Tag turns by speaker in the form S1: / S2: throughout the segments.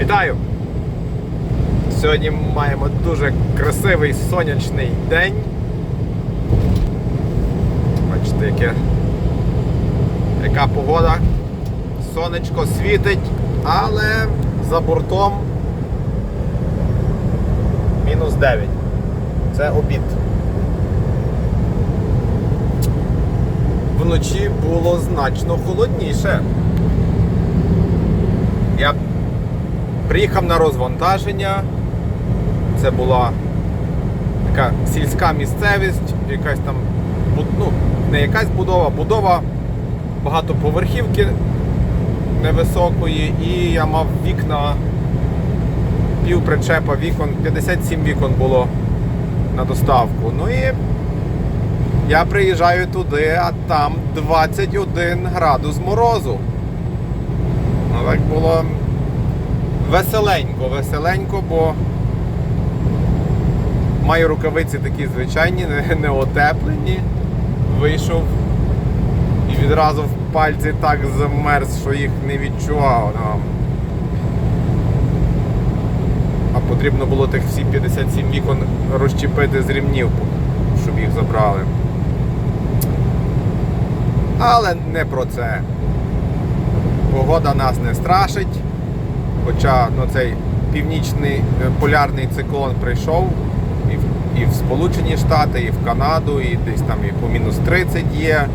S1: Вітаю! Сьогодні маємо дуже красивий сонячний день. Бачите, яке, яка погода. Сонечко світить, але за бортом мінус 9. Це обід. Вночі було значно холодніше. Я приїхав на розвантаження. Це була така сільська місцевість, якась там, ну, не якась будова, будова багатоповерхівки невисокої, і я мав вікна, пів причепа вікон, 57 вікон було на доставку. Ну і я приїжджаю туди, а там 21 градус морозу. Ну так було веселенько, веселенько, бо маю рукавиці такі звичайні, не, отеплені. Вийшов і відразу в пальці так замерз, що їх не відчував. Ну. А потрібно було тих всі 57 вікон розчепити з рівнів, щоб їх забрали. Але не про це. Погода нас не страшить. Хоча ну, цей північний е, полярний циклон прийшов і в, і в Сполучені Штати, і в Канаду, і десь там і по мінус 30 є.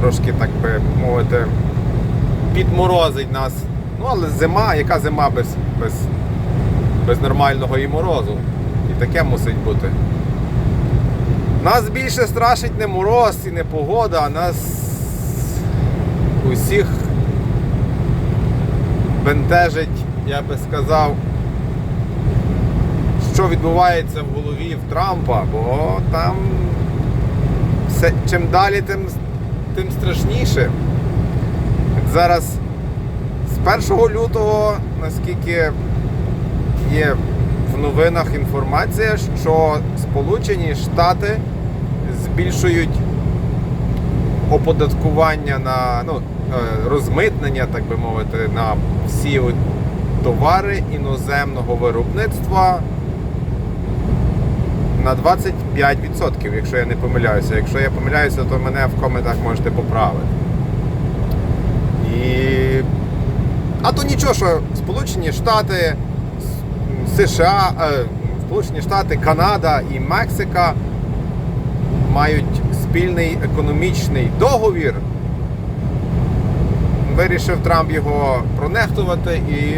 S1: Трошки, так би мовити, підморозить нас. Ну, але зима, яка зима без, без, без нормального і морозу. І таке мусить бути. Нас більше страшить не мороз і не погода, а нас усіх бентежить, я би сказав, що відбувається в голові в Трампа, бо там все, чим далі, тим, тим страшніше. Зараз з 1 лютого, наскільки є в новинах інформація, що Сполучені Штати збільшують оподаткування на ну, розмитнення, так би мовити, на всі товари іноземного виробництва на 25%, якщо я не помиляюся. Якщо я помиляюся, то мене в коментах можете поправити. І... А то нічого, що Сполучені Штати, США, е, Сполучені Штати, Канада і Мексика мають спільний економічний договір. Вирішив Трамп його пронехтувати і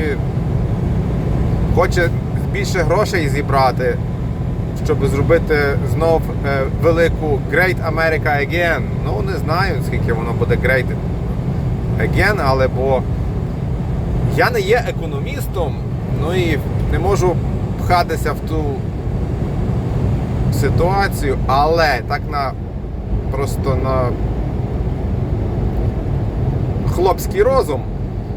S1: хоче більше грошей зібрати, щоб зробити знов е, велику Great America Again. Ну, не знаю, скільки воно буде Great Again, але бо я не є економістом, ну і не можу пхатися в ту ситуацію, але так на просто на хлопський розум.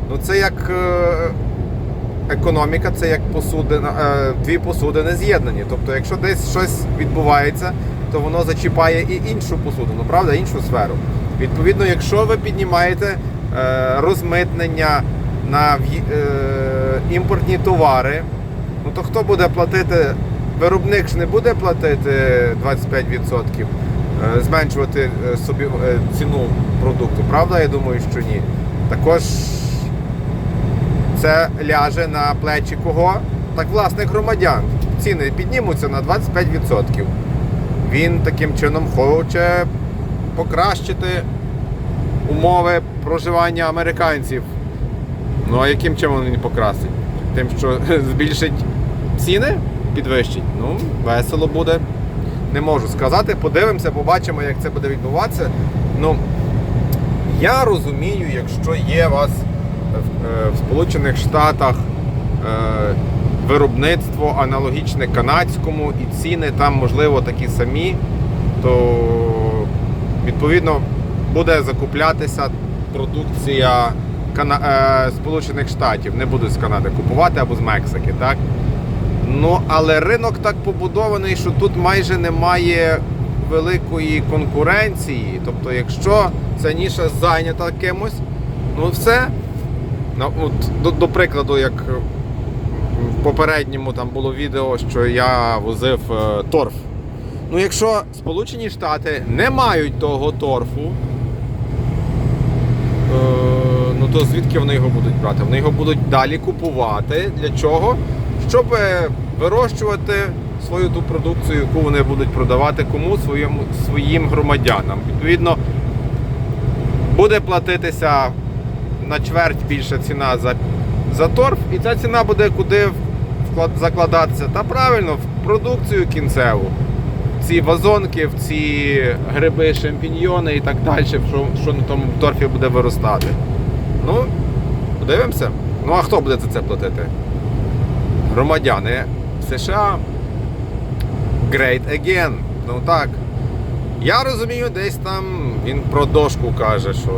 S1: Ну це як е, економіка, це як посудина, е, дві посудини з'єднані. Тобто, якщо десь щось відбувається, то воно зачіпає і іншу посудину, правда, іншу сферу. Відповідно, якщо ви піднімаєте е, розмитнення на імпортні товари, ну то хто буде платити? Виробник ж не буде платити 25%, е, зменшувати е, собі е, ціну продукту, правда? Я думаю, що ні. Також це ляже на плечі кого? Так власних громадян. Ціни піднімуться на 25%. Він таким чином хоче покращити умови проживання американців. Ну а яким чином він покрасить? Тим, що збільшить ціни, підвищить. Ну, весело буде. Не можу сказати. Подивимося, побачимо, як це буде відбуватися. Ну, я розумію, якщо є вас в, е, в Сполучених Штатах е, виробництво аналогічне канадському і ціни там, можливо, такі самі, то відповідно буде закуплятися продукція е, Сполучених Штатів. Не буду з Канади купувати або з Мексики, так? Ну, але ринок так побудований, що тут майже немає великої конкуренції. Тобто, якщо ця ніша зайнята кимось, ну все, На, от, до, до прикладу, як в попередньому там було відео, що я возив е, торф. Ну, якщо Сполучені Штати не мають того торфу, е, ну то звідки вони його будуть брати? Вони його будуть далі купувати. Для чого? Щоб е, вирощувати свою ту продукцію, яку вони будуть продавати кому своєму своїм громадянам. Відповідно, буде платитися на чверть більша ціна за, за торф, і ця ціна буде куди вклад- закладатися. Та правильно, в продукцію кінцеву. Ці вазонки, ці гриби, шампіньйони і так далі, що, що на тому торфі буде виростати. Ну, подивимося. Ну а хто буде за це платити? Громадяни США. Great again. Ну так. Я розумію, десь там він про дошку каже, що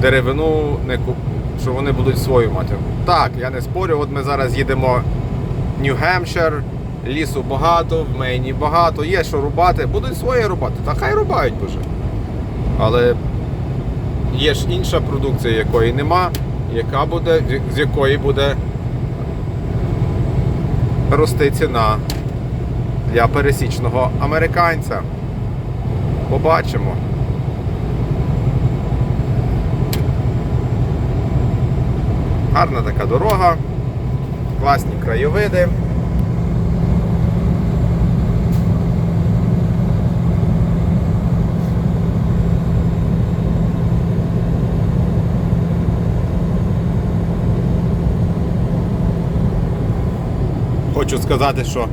S1: деревину не куп... що вони будуть свою мати. Так, я не спорю. От ми зараз їдемо в Нью-Гемпшир, лісу багато, в Мейні багато, є що рубати, будуть свої рубати. Та хай рубають боже. Але є ж інша продукція, якої нема, яка буде, з якої буде рости ціна для пересічного американця. Побачимо. Гарна така дорога, класні краєвиди. Хочу сказати, що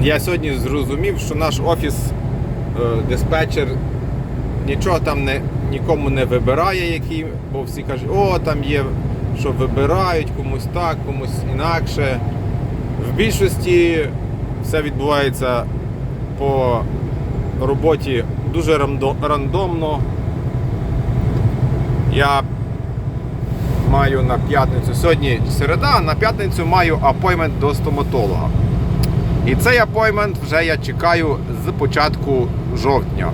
S1: я сьогодні зрозумів, що наш офіс е, диспетчер нічого там не, нікому не вибирає, який, бо всі кажуть, о, там є, що вибирають, комусь так, комусь інакше. В більшості все відбувається по роботі дуже рандомно. Я маю на п'ятницю, сьогодні середа, а на п'ятницю маю апоймент до стоматолога. І цей апоймент вже я чекаю з початку жовтня.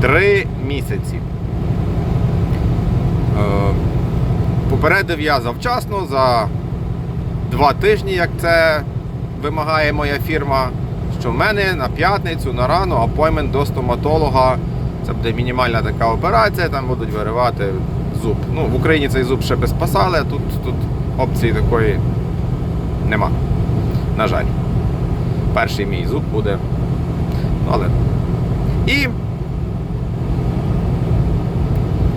S1: Три місяці. Е, Попередив я завчасно за два тижні, як це вимагає моя фірма, що в мене на п'ятницю на рано апоймент до стоматолога. Це буде мінімальна така операція, там будуть виривати зуб. Ну, в Україні цей зуб ще би спасали, а тут, тут опції такої нема. На жаль. Перший мій зуб буде. Ну, але. І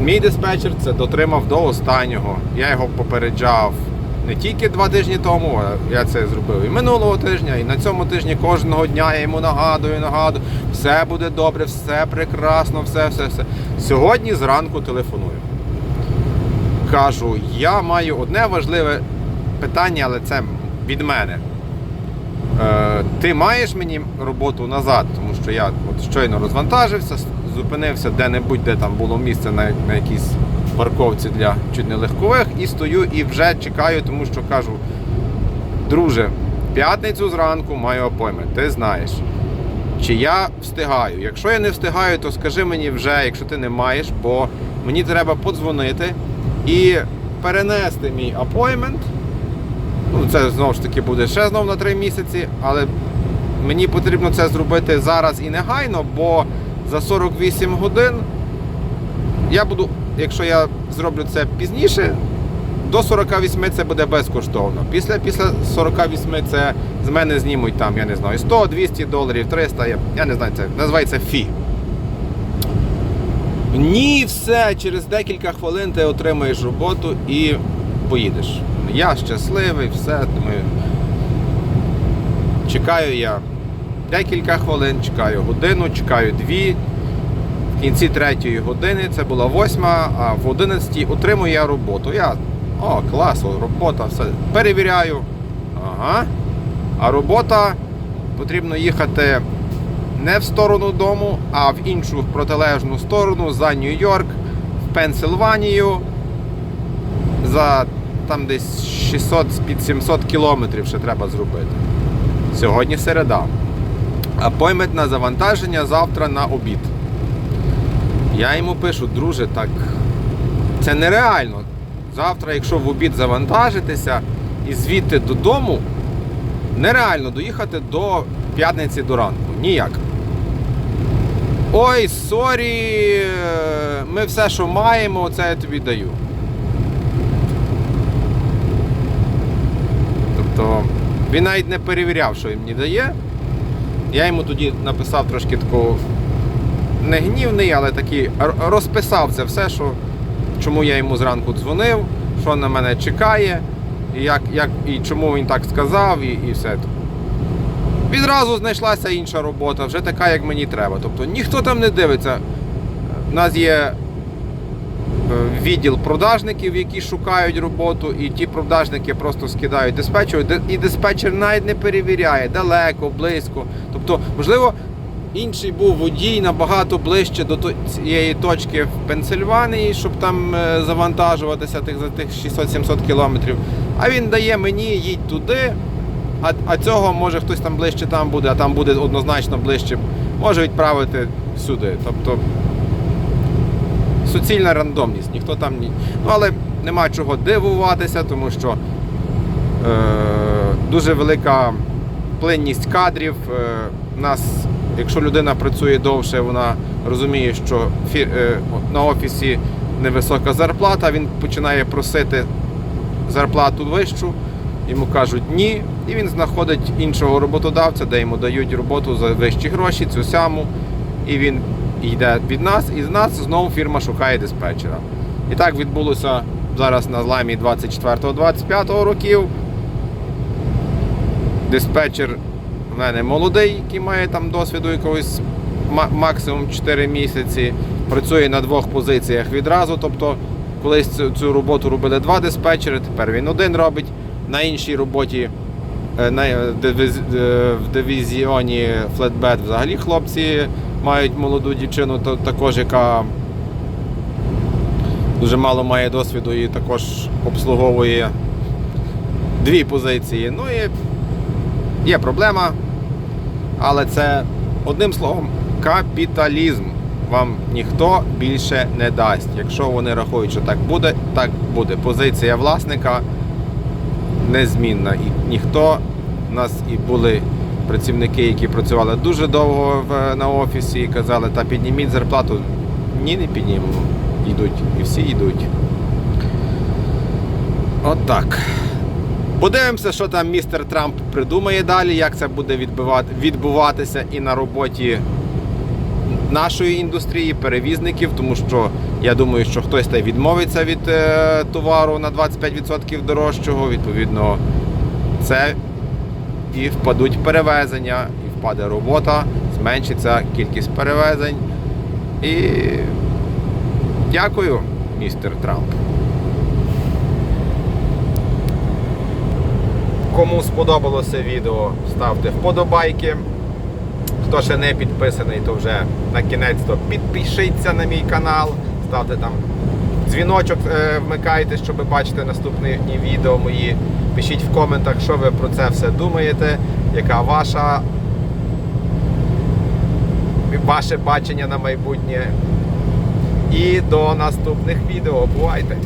S1: мій диспетчер це дотримав до останнього. Я його попереджав не тільки два тижні тому, а я це зробив і минулого тижня, і на цьому тижні кожного дня я йому нагадую, нагадую, все буде добре, все прекрасно, все, все, все. Сьогодні зранку телефоную. Кажу, я маю одне важливе питання, але це від мене. Е, ти маєш мені роботу назад, тому що я от щойно розвантажився, зупинився де-небудь, де там було місце на, на якійсь парковці для чуть не легкових, і стою і вже чекаю, тому що кажу, друже, п'ятницю зранку маю апоймент, ти знаєш. Чи я встигаю? Якщо я не встигаю, то скажи мені вже, якщо ти не маєш, бо мені треба подзвонити і перенести мій апоймент. Ну, це знову ж таки буде ще знов на 3 місяці, але мені потрібно це зробити зараз і негайно, бо за 48 годин я буду, якщо я зроблю це пізніше, до 48 це буде безкоштовно. Після, після 48 це з мене знімуть там, я не знаю, 100, 200 доларів, 300, я, я не знаю, це називається фі. Ні, все, через декілька хвилин ти отримаєш роботу і поїдеш. Я щасливий, все. Думаю, чекаю я декілька хвилин, чекаю годину, чекаю дві. В кінці третьої години, це була восьма, а в одинадцятій отримую я роботу. Я, о, клас, робота, все. Перевіряю. Ага. А робота потрібно їхати не в сторону дому, а в іншу протилежну сторону за Нью-Йорк, в Пенсильванію. За там десь 600 під 700 кілометрів ще треба зробити. Сьогодні середа. Апоймент на завантаження завтра на обід. Я йому пишу, друже, так Це нереально. Завтра, якщо в обід завантажитися і звідти додому, нереально доїхати до п'ятниці до ранку. Ніяк. Ой, сорі, ми все, що маємо, це я тобі даю. Тобто він навіть не перевіряв, що він мені дає. Я йому тоді написав трошки таку не гнівний, але такий розписав це все, що, чому я йому зранку дзвонив, що на мене чекає, і, як, як, і чому він так сказав, і, і все. Відразу знайшлася інша робота, вже така, як мені треба. Тобто ніхто там не дивиться. У нас є е, відділ продажників, які шукають роботу, і ті продажники просто скидають диспетчеру, і диспетчер навіть не перевіряє далеко, близько. Тобто, можливо, інший був водій набагато ближче до цієї точки в Пенсильванії, щоб там е, завантажуватися тих за тих 600-700 кілометрів. А він дає мені, їдь туди. А, а цього може хтось там ближче там буде, а там буде однозначно ближче. Може відправити сюди. Тобто суцільна рандомність, ніхто там ні. Ну але нема чого дивуватися, тому що е, дуже велика плинність кадрів. Е, нас, якщо людина працює довше, вона розуміє, що фі, е, на офісі невисока зарплата, він починає просити зарплату вищу. Йому кажуть ні, і він знаходить іншого роботодавця, де йому дають роботу за вищі гроші, цю сяму, і він йде від нас, і з нас знову фірма шукає диспетчера. І так відбулося зараз на зламі 24-25 років. Диспетчер в мене молодий, який має там досвіду якогось максимум 4 місяці, працює на двох позиціях відразу. Тобто, колись цю роботу робили два диспетчери, тепер він один робить. На іншій роботі е, дивіз- е, в дивізіоні Flatbed взагалі хлопці мають молоду дівчину, також яка дуже мало має досвіду і також обслуговує дві позиції. Ну і є проблема, але це одним словом капіталізм. Вам ніхто більше не дасть. Якщо вони рахують, що так буде, так буде. Позиція власника незмінна. І ніхто у нас і були працівники, які працювали дуже довго на офісі і казали, та підніміть зарплату. Ні, не піднімемо. Йдуть. І всі йдуть. От так. Подивимося, що там містер Трамп придумає далі, як це буде відбуватися і на роботі нашої індустрії, перевізників, тому що я думаю, що хтось та відмовиться від е, товару на 25% дорожчого. Відповідно, це і впадуть перевезення, і впаде робота, зменшиться кількість перевезень. І дякую, містер Трамп. Кому сподобалося відео, ставте вподобайки. Хто ще не підписаний, то вже на кінець то підпишіться на мій канал, ставте там дзвіночок, е, вмикайте, щоб бачити наступні відео мої. Пишіть в коментах, що ви про це все думаєте, яка ваша ваше бачення на майбутнє. І до наступних відео. Бувайте!